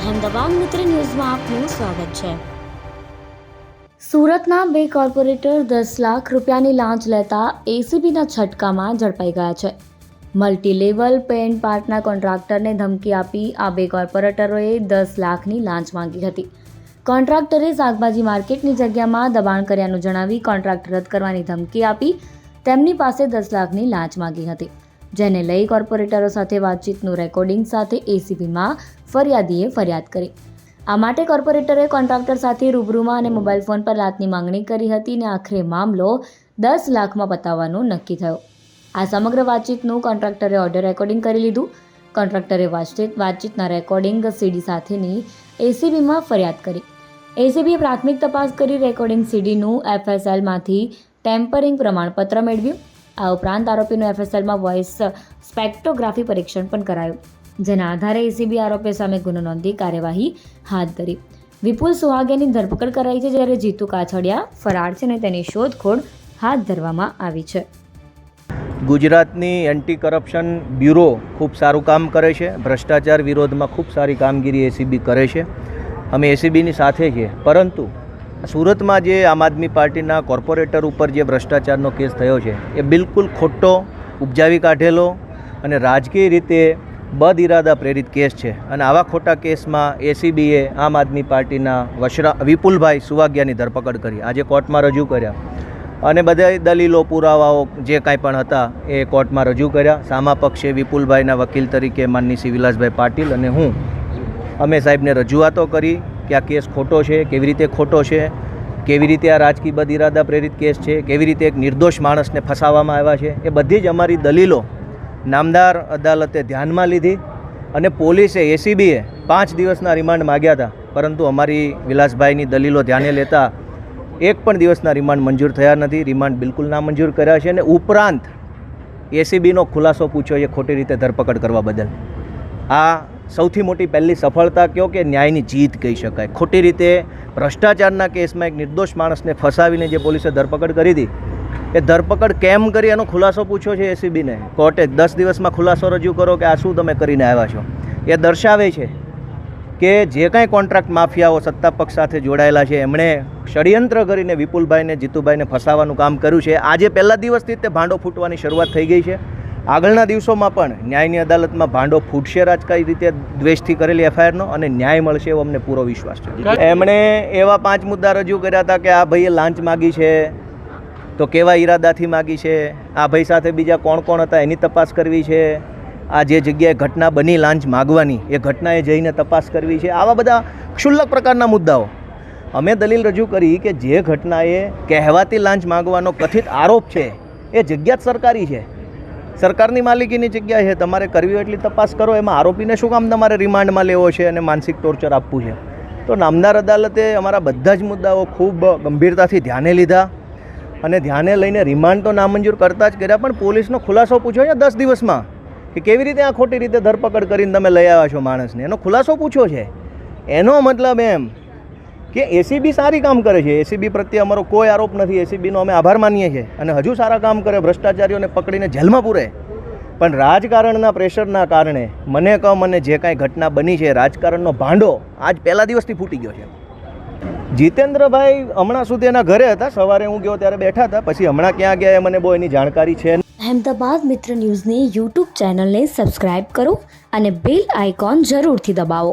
અહેમદાબાદ મિત્ર ન્યૂઝમાં આપનું સ્વાગત છે. સુરતના બે કોર્પોરેટર દસ લાખ રૂપિયાની લાંચ લેતા એસીબીના છટકામાં ઝડપાઈ ગયા છે. મલ્ટી લેવલ પેન્ટ પાર્ટના કોન્ટ્રાક્ટરને ધમકી આપી આ બે કોર્પોરેટરોએ દસ લાખની લાંચ માંગી હતી. કોન્ટ્રાક્ટરે શાકભાજી માર્કેટની જગ્યામાં દબાણ કર્યાનું જણાવી કોન્ટ્રાક્ટ રદ કરવાની ધમકી આપી તેમની પાસે દસ લાખની લાંચ માંગી હતી. જેને લઈ કોર્પોરેટરો સાથે વાતચીતનું રેકોર્ડિંગ સાથે એસીબીમાં ફરિયાદીએ ફરિયાદ કરી. આ માટે કોર્પોરેટરે કોન્ટ્રાક્ટર સાથે રૂબરૂમાં અને મોબાઈલ ફોન પર લાતની માંગણી કરી હતી અને આખરે મામલો દસ લાખમાં પતાવવાનું નક્કી થયો. આ સમગ્ર વાતચીતનું કોન્ટ્રાક્ટરે ઓડિયો રેકોર્ડિંગ કરી લીધું. કોન્ટ્રાક્ટરે વાતચીત વાતચીતના રેકોર્ડિંગ સીડી સાથેની એસીબીમાં ફરિયાદ કરી. એસીબીએ પ્રાથમિક તપાસ કરી રેકોર્ડિંગ સીડીનું એફએસએલમાંથી ટેમ્પરિંગ પ્રમાણપત્ર મેળવ્યું. આ ઉપરાંત આરોપીનું એફએસએલમાં વોઇસ સ્પેક્ટોગ્રાફી પરીક્ષણ પણ કરાયું, જેના આધારે એસીબી આરોપી સામે ગુનો નોંધી કાર્યવાહી હાથ ધરી. વિપુલ સુહાગેની ધરપકડ કરાઈ છે જ્યારે જીતુ કાછડિયા ફરાર છે અને તેની શોધખોળ હાથ ધરવામાં આવી છે. ગુજરાતની એન્ટી કરપ્શન બ્યુરો ખૂબ સારું કામ કરે છે, ભ્રષ્ટાચાર વિરોધમાં ખૂબ સારી કામગીરી એસીબી કરે છે. અમે એસીબીની સાથે છીએ, પરંતુ સુરતમાં જે આમ આદમી પાર્ટીના કોર્પોરેટર ઉપર જે ભ્રષ્ટાચારનો કેસ થયો છે, એ બિલકુલ ખોટો, ઉપજાવી કાઢેલો અને રાજકીય રીતે બદ ઇરાદા પ્રેરિત કેસ છે. અને આવા ખોટા કેસમાં એસીબીએ આમ આદમી પાર્ટીના વશરા, વિપુલભાઈ સુવાગ્યાની ધરપકડ કરી. આજે કોર્ટમાં રજૂ કર્યા. અને બધા દલીલો, પુરાવાઓ જે કાંઈ પણ હતા, એ કોર્ટમાં રજૂ કર્યા. સામા પક્ષે વિપુલભાઈના વકીલ તરીકે માનની વિલાસભાઈ પાટીલ અને હું. અમે સાહેબને રજૂઆતો કરી. કે આ કેસ ખોટો છે, કેવી રીતે ખોટો છે, કેવી રીતે આ રાજકીય બદ ઇરાદા પ્રેરિત કેસ છે, કેવી રીતે એક નિર્દોષ માણસને ફસાવવામાં આવ્યા છે, એ બધી જ અમારી દલીલો નામદાર અદાલતે ધ્યાનમાં લીધી અને પોલીસે, એસીબીએ પાંચ દિવસના રિમાન્ડ માગ્યા હતા. પરંતુ અમારી વિલાસભાઈની દલીલો ધ્યાને લેતા એક પણ દિવસના રિમાન્ડ મંજૂર થયા નથી. રિમાન્ડ બિલકુલ ના મંજૂર કર્યા છે અને ઉપરાંત એસીબીનો ખુલાસો પૂછ્યો એ ખોટી રીતે ધરપકડ કરવા બદલ. આ સૌથી મોટી પહેલી સફળતા કહો કે ન્યાયની જીત કહી શકાય? ખોટી રીતે ભ્રષ્ટાચારના કેસમાં એક નિર્દોષ માણસને ફસાવીને જે પોલીસે ધરપકડ કરી હતી, એ ધરપકડ કેમ કરી એનો ખુલાસો પૂછ્યો છે એસીબીને? કોર્ટે દસ દિવસમાં ખુલાસો રજૂ કરો કે આ શું તમે કરીને આવ્યા છો? એ દર્શાવે છે કે જે કાંઈ કોન્ટ્રાક્ટ માફિયાઓ સત્તા પક્ષ સાથે જોડાયેલા છે, એમણે ષડયંત્ર કરીને વિપુલભાઈને, જીતુભાઈને ફસાવાનું કામ કર્યું છે. આજે પહેલા દિવસથી જ તે ભાંડો ફૂટવાની શરૂઆત થઈ ગઈ છે. આગળના દિવસોમાં પણ ન્યાયની અદાલતમાં ભાંડો ફૂટશે રાજકારી રીતે દ્વેષથી કરેલી એફઆઈઆરનો અને ન્યાય મળશે એવો અમને પૂરો વિશ્વાસ છે. એમણે એવા પાંચ મુદ્દા રજૂ કર્યા હતા કે આ ભાઈએ લાંચ માગી છે તો કેવા ઈરાદાથી માગી છે આ ભાઈ સાથે બીજા કોણ કોણ હતા એની તપાસ કરવી છે આ જે જગ્યાએ ઘટના બની લાંચ માગવાની એ ઘટનાએ જઈને તપાસ કરવી છે આવા બધા ક્ષુલ્લક પ્રકારના મુદ્દાઓ. અમે દલીલ રજૂ કરી કે જે ઘટનાએ કહેવાતી લાંચ માગવાનો કથિત આરોપ છે એ જગ્યા જ સરકારી છે. સરકારની માલિકીની જગ્યા છે, તમારે કરવી હોય એટલી તપાસ કરો. એમાં આરોપીને શું કામ તમારે રિમાન્ડમાં લેવો છે અને માનસિક ટોર્ચર આપવું છે? તો નામદાર અદાલતે અમારા બધા જ મુદ્દાઓ ખૂબ ગંભીરતાથી ધ્યાને લીધા અને ધ્યાને લઈને રિમાન્ડ તો નામંજૂર કરતા જ કર્યા, પણ પોલીસનો ખુલાસો પૂછ્યો છે દસ દિવસમાં કે કેવી રીતે આ ખોટી રીતે ધરપકડ કરીને તમે લઈ આવ્યા છો માણસને. એનો ખુલાસો પૂછ્યો છે. એનો મતલબ એમ કે એસીબી સારી કામ કરે છે. એસીબી પ્રત્યે અમારો કોઈ આરોપ નથી. એસીબીનો અમે આભાર માનીએ છીએ અને હજુ સારા કામ કરે, ભ્રષ્ટાચારીઓને પકડીને જેલમાં પૂરે. પણ રાજકારણના પ્રેશરના કારણે મને કહો, મને જે કાંઈ ઘટના બની છે, રાજકારણનો ભાંડો આજ પહેલા દિવસથી ફૂટી ગયો છે. જીતેન્દ્રભાઈ હમણાં સુધી એના ઘરે હતા. સવારે હું ગયો ત્યારે બેઠા હતા. પછી હમણાં ક્યાં ગયા મને બહુ એની જાણકારી છે અહેમદાબાદ મિત્ર ન્યૂઝની યુટ્યુબ ચેનલને સબસ્ક્રાઇબ કરો અને બેલ આઇકોન જરૂરથી દબાવો.